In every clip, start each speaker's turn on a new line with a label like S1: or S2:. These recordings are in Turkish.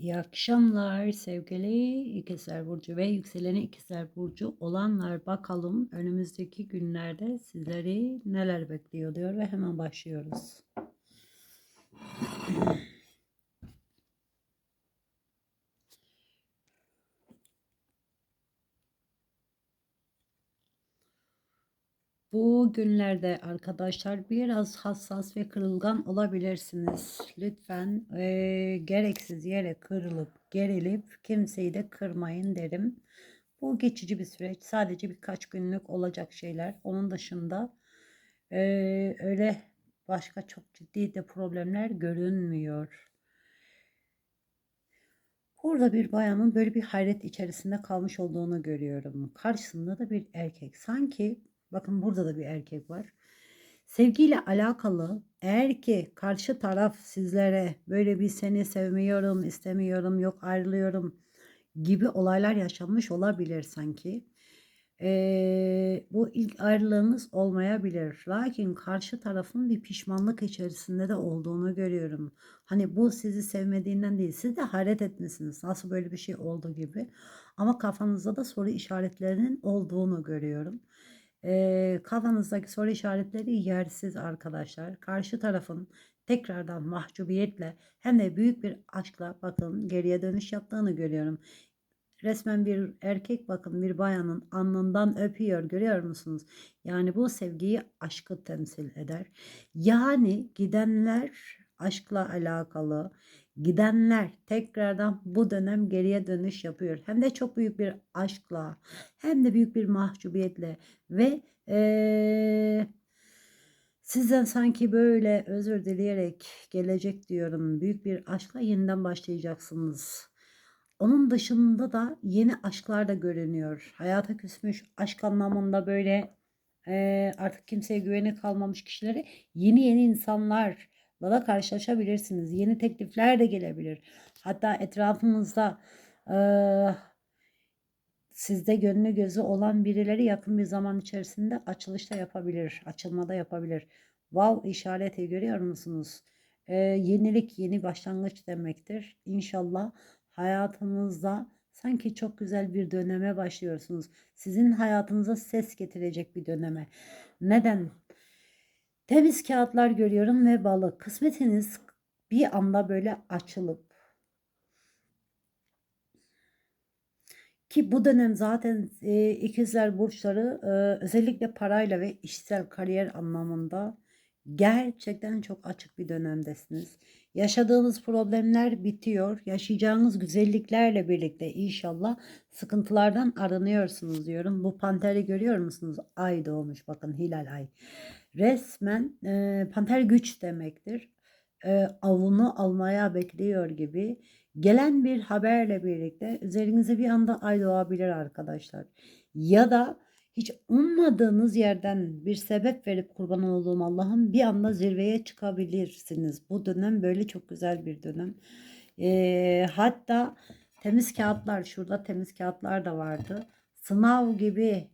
S1: İyi akşamlar sevgili İkizler Burcu ve yükseleni İkizler Burcu olanlar bakalım önümüzdeki günlerde sizleri neler bekliyor diyor ve hemen başlıyoruz. Bu günlerde arkadaşlar biraz hassas ve kırılgan olabilirsiniz. Lütfen eee, gereksiz yere kırılıp gerilip kimseyi de kırmayın derim. Bu geçici bir süreç. Sadece birkaç günlük olacak şeyler. Onun dışında eee, öyle başka çok ciddi de problemler görünmüyor. Burada bir bayanın böyle bir hayret içerisinde kalmış olduğunu görüyorum. Karşısında da bir erkek. Sanki bakın burada da bir erkek var. Sevgiyle alakalı eğer ki karşı taraf sizlere böyle bir seni sevmiyorum, istemiyorum, yok ayrılıyorum gibi olaylar yaşanmış olabilir sanki. Ee, bu ilk ayrılığınız olmayabilir. Lakin karşı tarafın bir pişmanlık içerisinde de olduğunu görüyorum. Hani bu sizi sevmediğinden değil, siz de hayret etmişsiniz. Nasıl böyle bir şey oldu gibi. Ama kafanızda da soru işaretlerinin olduğunu görüyorum. Ee, kafanızdaki soru işaretleri yersiz arkadaşlar. Karşı tarafın tekrardan mahcubiyetle hem de büyük bir aşkla bakın geriye dönüş yaptığını görüyorum. Resmen bir erkek bakın bir bayanın alnından öpüyor görüyor musunuz? Yani bu sevgiyi aşkı temsil eder. Yani gidenler aşkla alakalı gidenler tekrardan bu dönem geriye dönüş yapıyor. Hem de çok büyük bir aşkla hem de büyük bir mahcubiyetle ve ee, sizden sanki böyle özür dileyerek gelecek diyorum. Büyük bir aşkla yeniden başlayacaksınız. Onun dışında da yeni aşklar da görünüyor. Hayata küsmüş aşk anlamında böyle e, artık kimseye güveni kalmamış kişilere yeni yeni insanlarla da karşılaşabilirsiniz. Yeni teklifler de gelebilir. Hatta etrafınızda e, sizde gönlü gözü olan birileri yakın bir zaman içerisinde açılışta yapabilir. Açılmada yapabilir. Wow işareti görüyor musunuz? E, yenilik, yeni başlangıç demektir. İnşallah hayatınızda sanki çok güzel bir döneme başlıyorsunuz. Sizin hayatınıza ses getirecek bir döneme. Neden? Temiz kağıtlar görüyorum ve balık. Kısmetiniz bir anda böyle açılıp ki bu dönem zaten e, ikizler burçları e, özellikle parayla ve işsel kariyer anlamında gerçekten çok açık bir dönemdesiniz. Yaşadığınız problemler bitiyor. Yaşayacağınız güzelliklerle birlikte inşallah sıkıntılardan arınıyorsunuz diyorum. Bu panteri görüyor musunuz? Ay doğmuş bakın hilal ay. Resmen e, panter güç demektir. E, avunu almaya bekliyor gibi. Gelen bir haberle birlikte üzerinize bir anda ay doğabilir arkadaşlar. Ya da hiç ummadığınız yerden bir sebep verip kurban olduğum Allah'ım bir anda zirveye çıkabilirsiniz. Bu dönem böyle çok güzel bir dönem. Ee, hatta temiz kağıtlar şurada temiz kağıtlar da vardı. Sınav gibi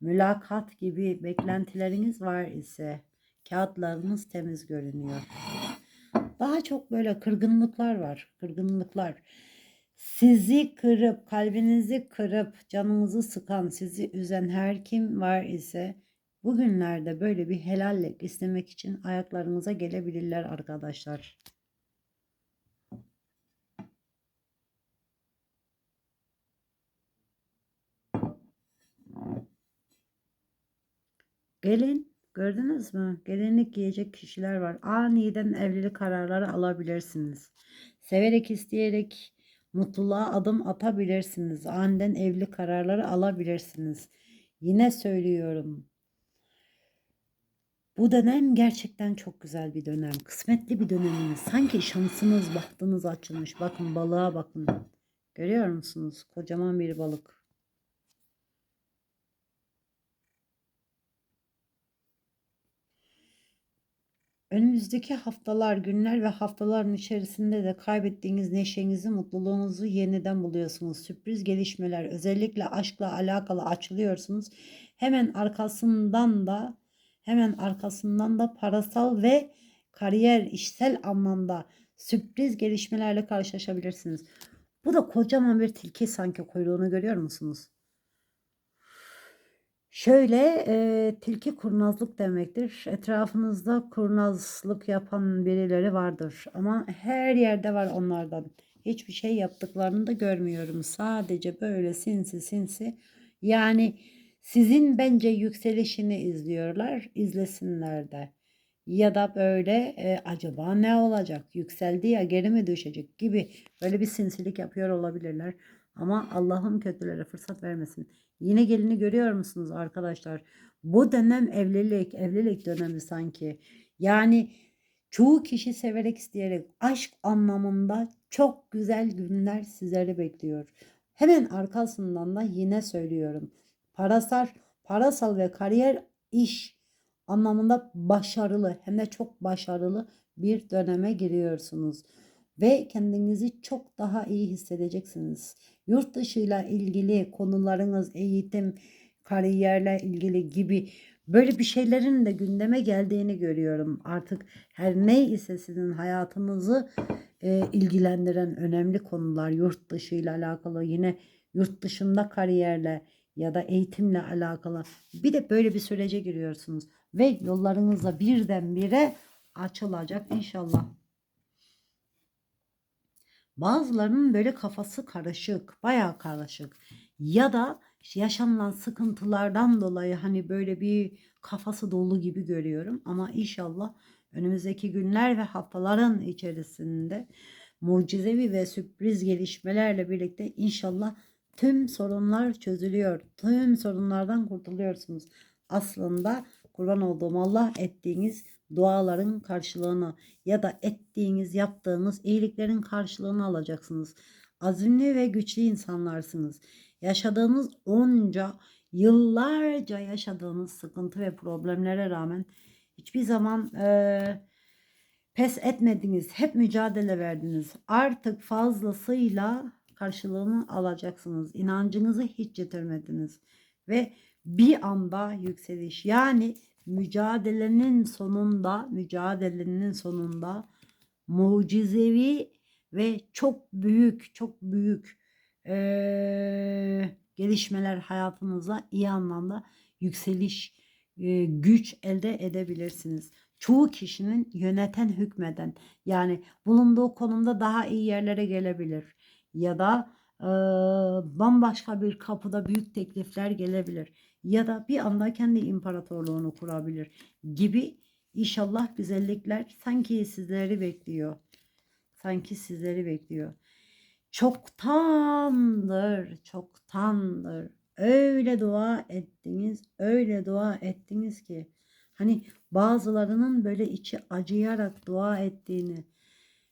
S1: mülakat gibi beklentileriniz var ise kağıtlarınız temiz görünüyor. Daha çok böyle kırgınlıklar var. Kırgınlıklar sizi kırıp, kalbinizi kırıp, canınızı sıkan, sizi üzen her kim var ise bugünlerde böyle bir helallik istemek için ayaklarınıza gelebilirler arkadaşlar. Gelin gördünüz mü? Gelinlik giyecek kişiler var. Aniden evlilik kararları alabilirsiniz. Severek isteyerek mutluluğa adım atabilirsiniz. Aniden evli kararları alabilirsiniz. Yine söylüyorum. Bu dönem gerçekten çok güzel bir dönem. Kısmetli bir döneminiz. Sanki şansınız, bahtınız açılmış. Bakın balığa bakın. Görüyor musunuz? Kocaman bir balık. Önümüzdeki haftalar, günler ve haftaların içerisinde de kaybettiğiniz neşenizi, mutluluğunuzu yeniden buluyorsunuz. Sürpriz gelişmeler, özellikle aşkla alakalı açılıyorsunuz. Hemen arkasından da hemen arkasından da parasal ve kariyer, işsel anlamda sürpriz gelişmelerle karşılaşabilirsiniz. Bu da kocaman bir tilki sanki kuyruğunu görüyor musunuz? Şöyle e, tilki kurnazlık demektir. Etrafınızda kurnazlık yapan birileri vardır. Ama her yerde var onlardan. Hiçbir şey yaptıklarını da görmüyorum. Sadece böyle sinsi sinsi. Yani sizin bence yükselişini izliyorlar. izlesinler de. Ya da böyle e, acaba ne olacak? Yükseldi ya geri mi düşecek gibi böyle bir sinsilik yapıyor olabilirler. Ama Allah'ım kötülere fırsat vermesin. Yine gelini görüyor musunuz arkadaşlar? Bu dönem evlilik, evlilik dönemi sanki. Yani çoğu kişi severek isteyerek aşk anlamında çok güzel günler sizleri bekliyor. Hemen arkasından da yine söylüyorum. Parasal, parasal ve kariyer iş anlamında başarılı hem de çok başarılı bir döneme giriyorsunuz ve kendinizi çok daha iyi hissedeceksiniz. Yurt dışıyla ilgili konularınız, eğitim, kariyerle ilgili gibi böyle bir şeylerin de gündeme geldiğini görüyorum. Artık her ne ise sizin hayatınızı e, ilgilendiren önemli konular yurt dışıyla alakalı yine yurt dışında kariyerle ya da eğitimle alakalı bir de böyle bir sürece giriyorsunuz ve yollarınızda birdenbire açılacak inşallah. Bazılarının böyle kafası karışık, bayağı karışık. Ya da yaşanılan sıkıntılardan dolayı hani böyle bir kafası dolu gibi görüyorum. Ama inşallah önümüzdeki günler ve haftaların içerisinde mucizevi ve sürpriz gelişmelerle birlikte inşallah tüm sorunlar çözülüyor. Tüm sorunlardan kurtuluyorsunuz. Aslında kurban olduğum Allah ettiğiniz duaların karşılığını ya da ettiğiniz, yaptığınız iyiliklerin karşılığını alacaksınız. Azimli ve güçlü insanlarsınız. Yaşadığınız onca, yıllarca yaşadığınız sıkıntı ve problemlere rağmen hiçbir zaman e, pes etmediniz. Hep mücadele verdiniz. Artık fazlasıyla karşılığını alacaksınız. İnancınızı hiç yitirmediniz. Ve bir anda yükseliş. Yani mücadelenin sonunda, mücadelenin sonunda mucizevi ve çok büyük, çok büyük e, gelişmeler hayatınıza iyi anlamda yükseliş, e, güç elde edebilirsiniz. Çoğu kişinin yöneten, hükmeden yani bulunduğu konumda daha iyi yerlere gelebilir ya da e, bambaşka bir kapıda büyük teklifler gelebilir ya da bir anda kendi imparatorluğunu kurabilir gibi inşallah güzellikler sanki sizleri bekliyor. Sanki sizleri bekliyor. Çoktandır, çoktandır öyle dua ettiniz, öyle dua ettiniz ki hani bazılarının böyle içi acıyarak dua ettiğini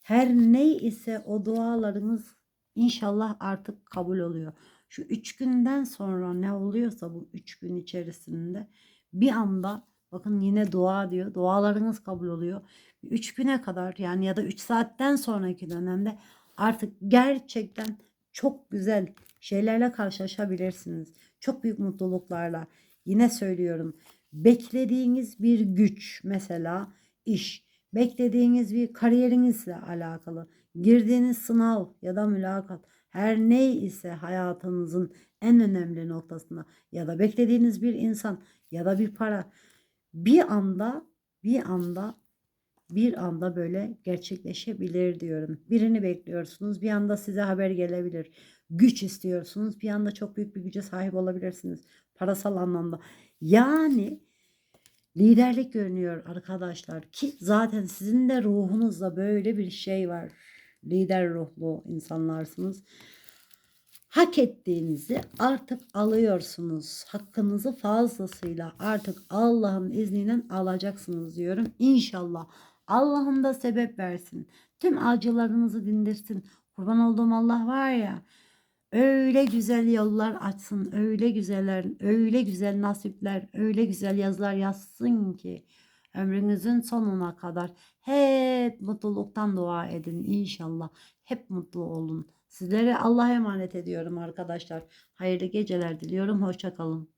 S1: her ne ise o dualarınız İnşallah artık kabul oluyor. Şu üç günden sonra ne oluyorsa bu üç gün içerisinde bir anda bakın yine dua diyor. Dualarınız kabul oluyor. Üç güne kadar yani ya da üç saatten sonraki dönemde artık gerçekten çok güzel şeylerle karşılaşabilirsiniz. Çok büyük mutluluklarla. Yine söylüyorum. Beklediğiniz bir güç mesela iş, beklediğiniz bir kariyerinizle alakalı girdiğiniz sınav ya da mülakat her ne ise hayatınızın en önemli noktasında ya da beklediğiniz bir insan ya da bir para bir anda bir anda bir anda böyle gerçekleşebilir diyorum. Birini bekliyorsunuz, bir anda size haber gelebilir. Güç istiyorsunuz, bir anda çok büyük bir güce sahip olabilirsiniz parasal anlamda. Yani liderlik görünüyor arkadaşlar ki zaten sizin de ruhunuzda böyle bir şey var lider ruhlu insanlarsınız. Hak ettiğinizi artık alıyorsunuz. Hakkınızı fazlasıyla artık Allah'ın izniyle alacaksınız diyorum. İnşallah Allah'ım da sebep versin. Tüm acılarınızı dindirsin. Kurban olduğum Allah var ya öyle güzel yollar açsın, öyle güzeller, öyle güzel nasipler, öyle güzel yazılar yazsın ki ömrünüzün sonuna kadar hep mutluluktan dua edin inşallah. Hep mutlu olun. Sizlere Allah'a emanet ediyorum arkadaşlar. Hayırlı geceler diliyorum. Hoşçakalın.